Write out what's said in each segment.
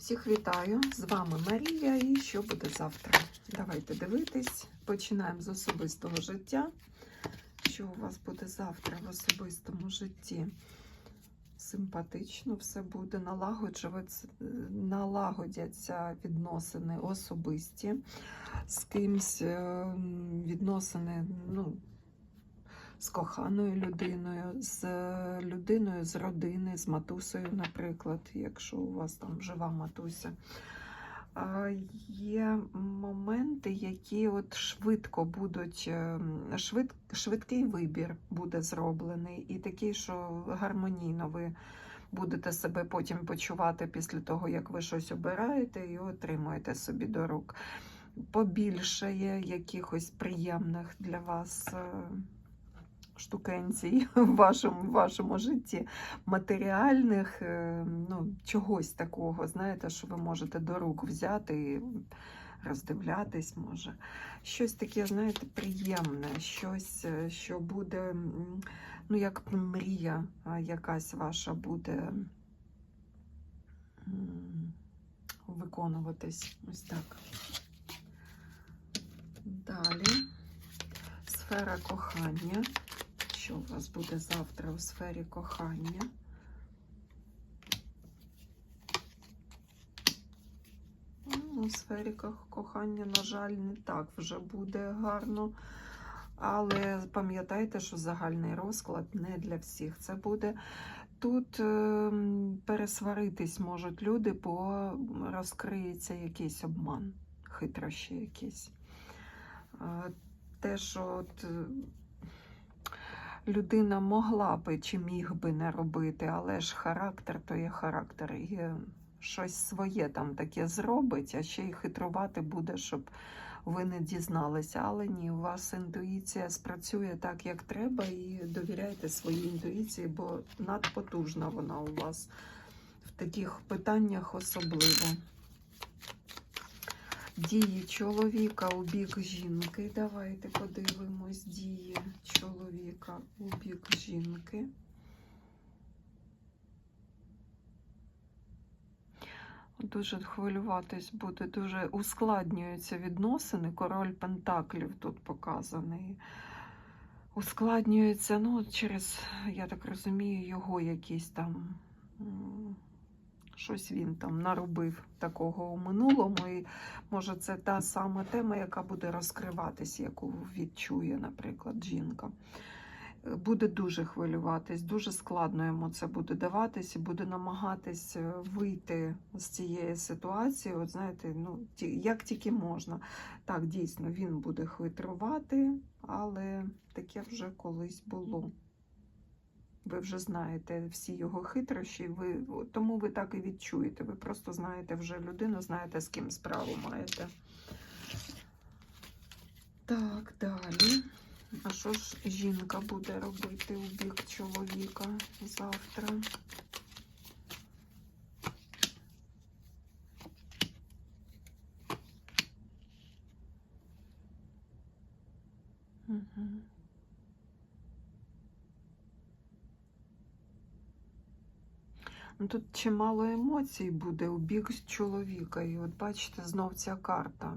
Всіх вітаю! З вами Марія і що буде завтра? Давайте дивитись. Починаємо з особистого життя. Що у вас буде завтра в особистому житті? Симпатично все буде, налагодяться відносини особисті, з кимсь е, відносини, ну, з коханою людиною, з е, людиною з родини, з матусею, наприклад, якщо у вас там жива матуся. Є моменти, які от швидко будуть, е, швид, швидкий вибір буде зроблений, і такий, що гармонійно ви будете себе потім почувати після того, як ви щось обираєте і отримуєте собі до рук. Побільшає якихось приємних для вас. Штукенцій в вашому, в вашому житті, матеріальних, е, ну, чогось такого, знаєте, що ви можете до рук взяти і роздивлятись, може. Щось таке, знаєте, приємне, щось, е, що буде, ну, як мрія якась ваша буде виконуватись. Ось так. Далі. Сфера кохання. Що у вас буде завтра у сфері кохання? Ну, У сфері кохання, на жаль, не так вже буде гарно. Але пам'ятайте, що загальний розклад не для всіх. Це буде тут ем, пересваритись можуть люди, бо розкриється якийсь обман, хитрощі якісь. Е, Те, що от е, людина могла би чи міг би не робити, але ж характер то є характер. І щось своє там таке зробить, а ще й хитрувати буде, щоб ви не дізналися. Але ні, у вас інтуїція спрацює так, як треба, і довіряйте своїй інтуїції, бо надпотужна вона у вас в таких питаннях особливо. Дії чоловіка у бік жінки. Давайте подивимось дії чоловіка у бік жінки. Дуже хвилюватись буде, дуже ускладнюються відносини. Король Пентаклів тут показаний. Ускладнюється, ну, через, я так розумію, його якісь там. Щось він там наробив такого у минулому, і може це та сама тема, яка буде розкриватись, яку відчує, наприклад, жінка. Е, Буде дуже хвилюватись, дуже складно йому це буде даватись і буде намагатись е, вийти з цієї ситуації. От знаєте, ну як тільки можна. Так, дійсно, він буде хитрувати, але таке вже колись було. Ви вже знаєте всі його хитрощі, ви, тому ви так і відчуєте. Ви просто знаєте вже людину, знаєте, з ким справу маєте. Так, далі. А що ж жінка буде робити у бік чоловіка завтра? Тут чимало емоцій буде у бік чоловіка. І от бачите, знов ця карта.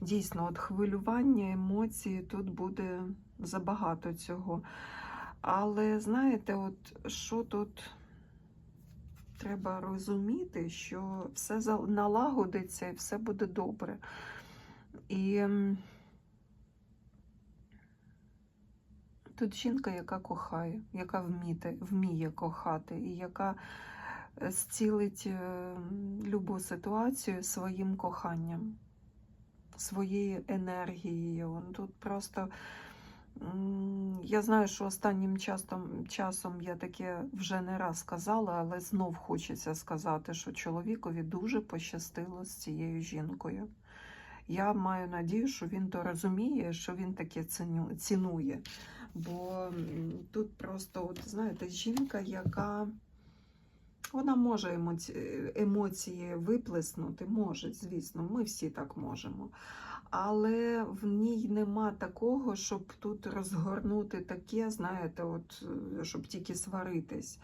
Дійсно, от хвилювання, емоції тут буде забагато цього. Але знаєте, от що тут треба розуміти, що все налагодиться і все буде добре. І тут жінка, яка кохає, яка вміти, вміє кохати, і яка зцілить е, любу ситуацію своїм коханням, своєю енергією. Тут просто я знаю, що останнім часом, часом я таке вже не раз сказала, але знов хочеться сказати, що чоловікові дуже пощастило з цією жінкою. Я маю надію, що він то розуміє, що він таке цінує. Бо тут просто, от, знаєте, жінка, яка вона може емоці... емоції виплеснути, може, звісно, ми всі так можемо. Але в ній нема такого, щоб тут розгорнути таке, знаєте, от, е, щоб тільки сваритись.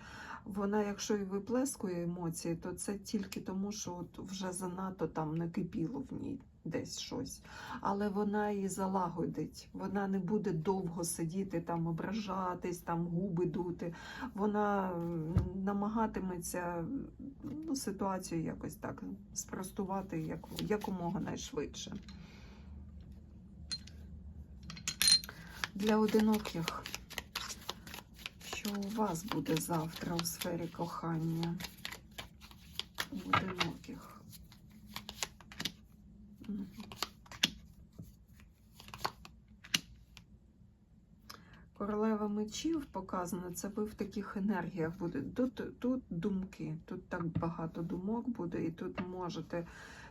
Вона, якщо і виплескує емоції, то це тільки тому, що от вже занадто там накипіло в ній десь щось. Але вона і залагодить. Вона не буде довго сидіти, там ображатись, там губи дути. Вона намагатиметься ну, ситуацію якось так спростувати як, якомога найшвидше. Для одиноких, що у вас буде завтра у сфері кохання? У одиноких. Королева мечів показано, це ви в таких енергіях будете. Тут, тут думки, тут так багато думок буде, і тут можете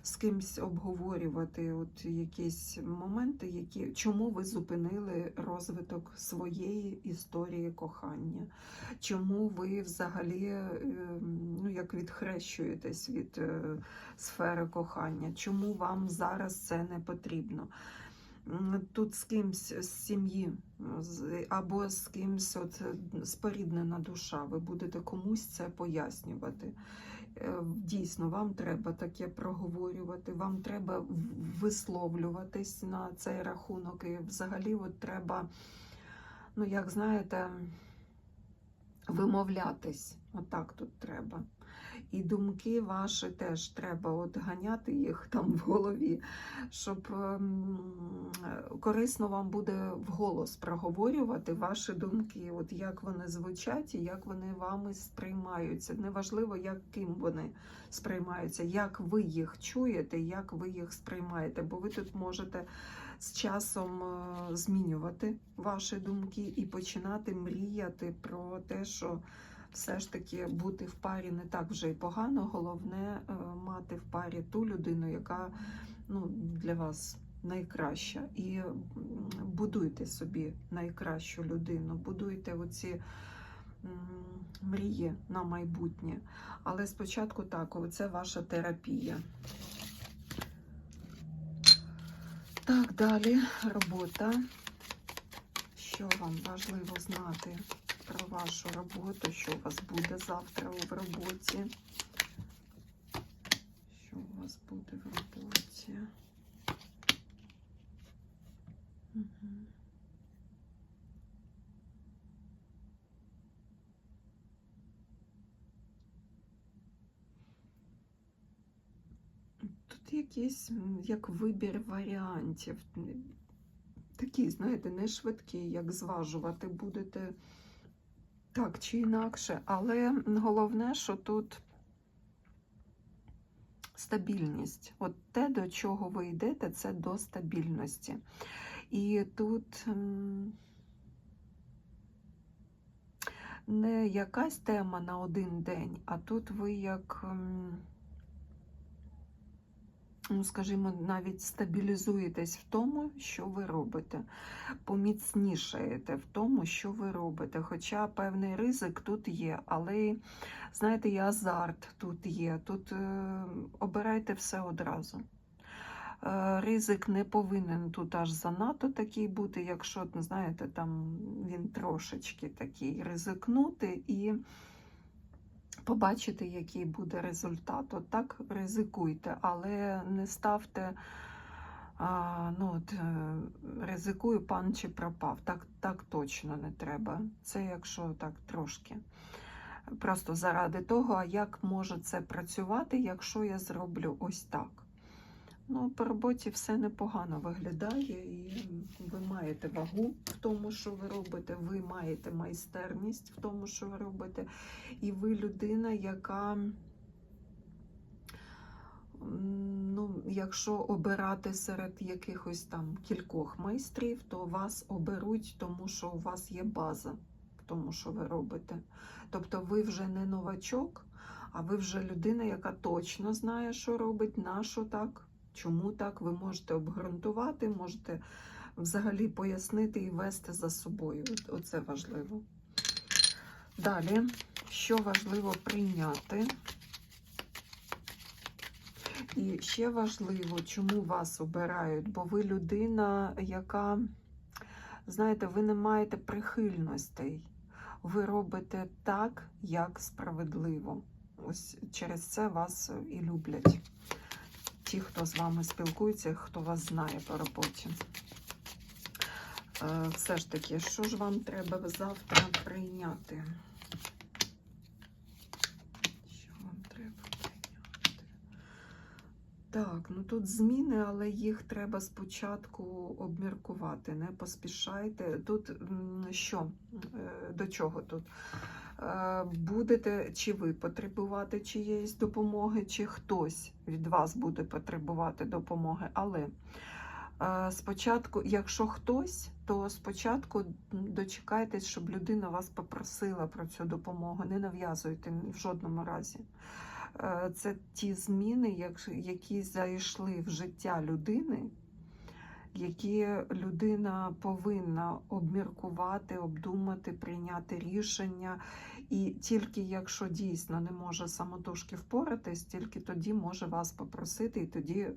з кимсь обговорювати от якісь моменти, які, чому ви зупинили розвиток своєї історії кохання, чому ви взагалі е, ну, як відхрещуєтесь від е, сфери кохання, чому вам зараз це не потрібно. Тут з кимсь з сім'ї або з кимсь от, споріднена душа, ви будете комусь це пояснювати. Е, Дійсно, вам треба таке проговорювати, вам треба висловлюватись на цей рахунок. І взагалі от треба, ну як знаєте, вимовлятись. Отак тут треба. І думки ваші теж треба от ганяти їх там в голові, щоб ем, корисно вам буде вголос проговорювати ваші думки, от як вони звучать і як вони вами сприймаються. Неважливо, яким вони сприймаються, як ви їх чуєте, як ви їх сприймаєте, бо ви тут можете з часом е, змінювати ваші думки і починати мріяти про те, що все ж таки бути в парі не так вже й погано. Головне е, мати в парі ту людину, яка ну, для вас найкраща. І будуйте собі найкращу людину, будуйте оці мрії на майбутнє. Але спочатку так, це ваша терапія. Так, далі робота. Що вам важливо знати про вашу роботу, що у вас буде завтра в роботі? Що у вас буде в роботі? Мгм. Тут якийсь як вибір варіантів. М, Такий, знаєте, не швидкий, як зважувати будете так чи інакше. Але головне, що тут стабільність. От те, до чого ви йдете, це до стабільності. І тут не якась тема на один день, а тут ви як. Ну, скажімо, навіть стабілізуєтесь в тому, що ви робите, поміцнішаєте в тому, що ви робите. Хоча певний ризик тут є, але, знаєте, і азарт тут є. Тут е, обирайте все одразу. Е, Ризик не повинен тут аж занадто такий бути, якщо, знаєте, там він трошечки такий ризикнути і побачити, який буде результат. От так ризикуйте, але не ставте, а, ну, от, е, ризикую пан чи пропав. Так, так точно не треба. Це якщо так трошки. Просто заради того, як може це працювати, якщо я зроблю ось так. Ну, по роботі все непогано виглядає, і ви маєте вагу в тому, що ви робите, ви маєте майстерність в тому, що ви робите, і ви людина, яка, ну, якщо обирати серед якихось там кількох майстрів, то вас оберуть, тому що у вас є база в тому, що ви робите. Тобто ви вже не новачок, а ви вже людина, яка точно знає, що робить, на що так. Чому так? Ви можете обґрунтувати, можете взагалі пояснити і вести за собою. Оце важливо. Далі, що важливо прийняти. І ще важливо, чому вас обирають, бо ви людина, яка, знаєте, ви не маєте прихильностей. ви робите так, як справедливо. Ось через це вас і люблять. Ті, хто з вами спілкується, хто вас знає по роботі. Е, Все ж таки, що ж вам треба завтра прийняти? Що вам треба прийняти? Так, ну тут зміни, але їх треба спочатку обміркувати. Не поспішайте. Тут що? Е, До чого тут? Е, Будете чи ви потребувати чиєїсь допомоги, чи хтось від вас буде потребувати допомоги. Але е, спочатку, якщо хтось, то спочатку дочекайтесь, щоб людина вас попросила про цю допомогу. Не нав'язуйте в жодному разі. Е, Це ті зміни, які зайшли в життя людини, які людина повинна обміркувати, обдумати, прийняти рішення. І тільки якщо дійсно не може самотужки впоратись, тільки тоді може вас попросити, і тоді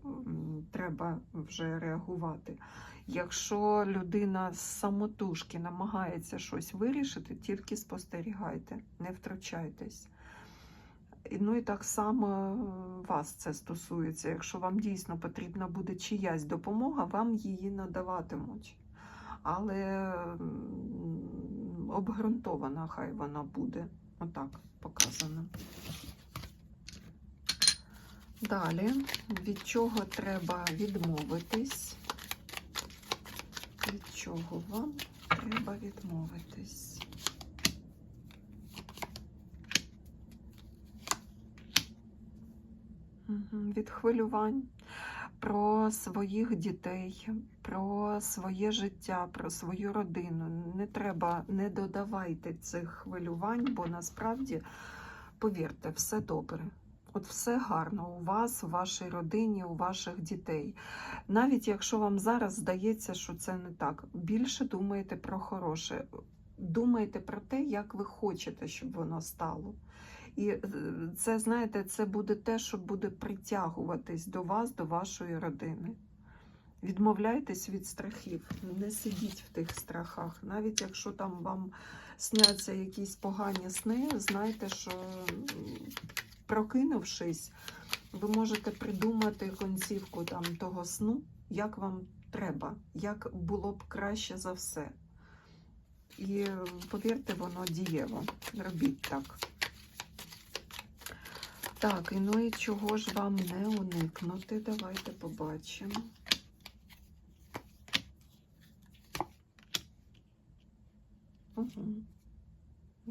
треба вже реагувати. Якщо людина з самотужки намагається щось вирішити, тільки спостерігайте, не втручайтесь. Ну і так само е, вас це стосується. Якщо вам дійсно потрібна буде чиясь допомога, вам її надаватимуть. Але обґрунтована хай вона буде. Отак показано. Далі, від чого треба відмовитись? Від чого вам треба відмовитись? Від хвилювань про своїх дітей, про своє життя, про свою родину. Не треба, не додавайте цих хвилювань, бо насправді, повірте, все добре. От все гарно у вас, у вашій родині, у ваших дітей. Навіть якщо вам зараз здається, що це не так, більше думайте про хороше. Думайте про те, як ви хочете, щоб воно стало. І е, це, знаєте, це буде те, що буде притягуватись до вас, до вашої родини. Відмовляйтесь від страхів, не сидіть в тих страхах. Навіть якщо там вам сняться якісь погані сни, знайте, що прокинувшись, ви можете придумати концівку там того сну, як вам треба, як було б краще за все. І повірте, воно дієво. Робіть так. Так, і ну і чого ж вам не уникнути? Давайте побачимо. Угу.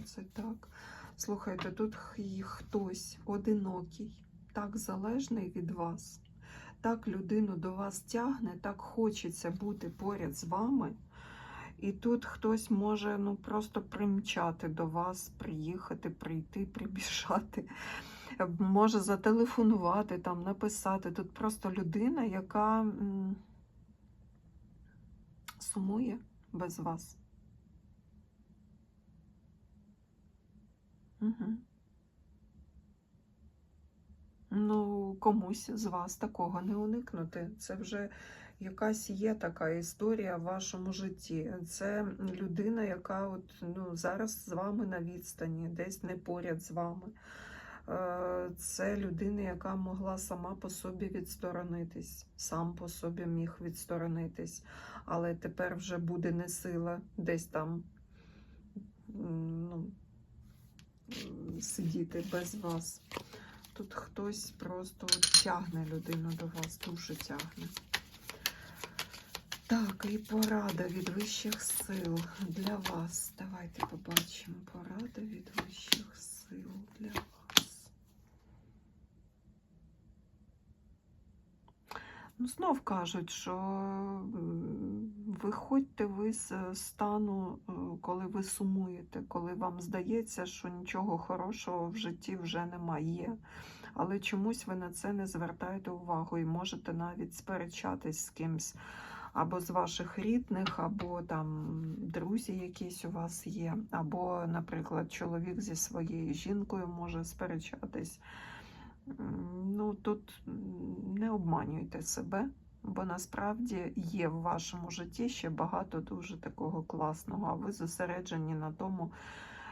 Це так. Слухайте, тут хтось одинокий, так залежний від вас, так людину до вас тягне, так хочеться бути поряд з вами. І тут хтось може ну, просто примчати до вас, приїхати, прийти, прибіжати може зателефонувати, там, написати. Тут просто людина, яка сумує без вас. Угу. Ну, комусь з вас такого не уникнути. Це вже якась є така історія в вашому житті. Це людина, яка от, ну, зараз з вами на відстані, десь не поряд з вами. Е, Це людина, яка могла сама по собі відсторонитись, сам по собі міг відсторонитись, але тепер вже буде не сила десь там ну, сидіти без вас. Тут хтось просто тягне людину до вас, дуже тягне. Так, і порада від вищих сил для вас. Давайте побачимо. Порада від вищих сил для вас. Ну, знов кажуть, що виходьте ви з е, стану, е, коли ви сумуєте, коли вам здається, що нічого хорошого в житті вже немає. Але чомусь ви на це не звертаєте увагу і можете навіть сперечатись з кимсь або з ваших рідних, або там друзі якісь у вас є, або, наприклад, чоловік зі своєю жінкою може сперечатись. Ну, тут не обманюйте себе, бо насправді є в вашому житті ще багато дуже такого класного, а ви зосереджені на тому,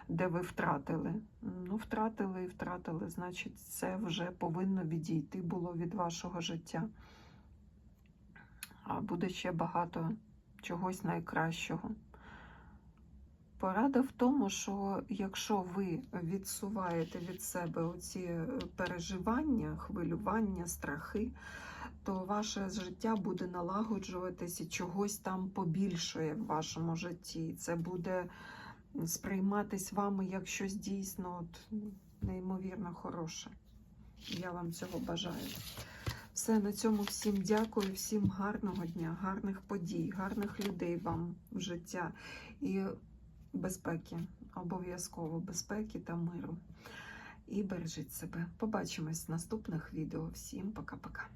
де ви втратили. Ну, втратили і втратили, значить, це вже повинно відійти було від вашого життя. А буде ще багато чогось найкращого. Порада в тому, що якщо ви відсуваєте від себе оці е, переживання, хвилювання, страхи, то ваше життя буде налагоджуватись і чогось там побільшує в вашому житті. Це буде сприйматись вами як щось дійсно от, неймовірно хороше. Я вам цього бажаю. Все, на цьому всім дякую, всім гарного дня, гарних подій, гарних людей вам в життя і безпеки, обов'язково безпеки та миру. І бережіть себе. Побачимось в наступних відео. Всім пока-пока.